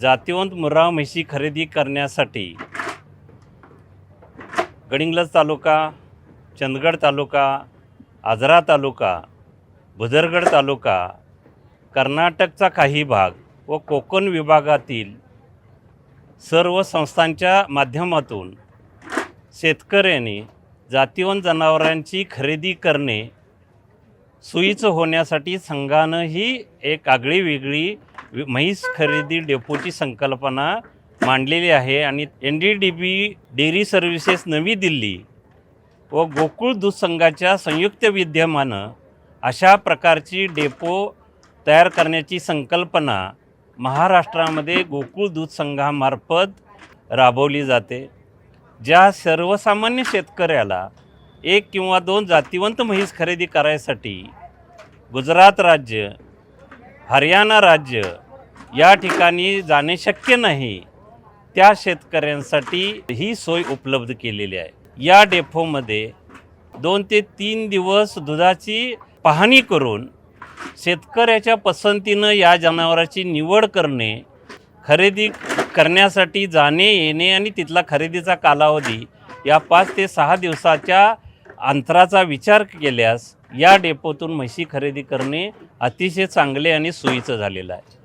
जातिवंत मुर्रा म्हशी खरेदी करण्यासाठी गडिंग्लज तालुका चंदगड तालुका आजरा तालुका भुदरगड तालुका कर्नाटकचा काही भाग व कोकण विभागातील सर्व संस्थांच्या माध्यमातून शेतकऱ्यांनी जातिवंत जनावरांची खरेदी करणे सोयीचं होण्यासाठी संघानं ही एक आगळी वेगळी म्हैस खरेदी डेपोची संकल्पना मांडलेली आहे आणि N D D B dairy services नवी दिल्ली व गोकुळ दूध संघाच्या संयुक्त विद्यमानं अशा प्रकारची डेपो तयार करण्याची संकल्पना महाराष्ट्रामध्ये गोकुळ दूध संघामार्फत राबवली जाते ज्या सर्वसामान्य शेतकऱ्याला एक किंवा दोन जातिवंत म्हैस खरेदी करायसाठी गुजरात राज्य हरियाणा राज्य या ठिकाणी जाणे शक्य नाही. त्या शेतकऱ्यांसाठी ही सोय उपलब्ध केलेली आहे. या डेपोमध्ये दोन ते तीन दिवस दुधाची पाहणी करून शेतकऱ्याच्या पसंतीनं या जनावराची निवड करणे खरेदी करण्यासाठी जाणे येणे आणि तिथला खरेदीचा कालावधी या पाच ते सहा दिवसाच्या अंतराचा विचार केल्यास या डेपोतून म्हशी खरेदी करणे अतिशय चांगले आणि सोयीचं झालेलं आहे.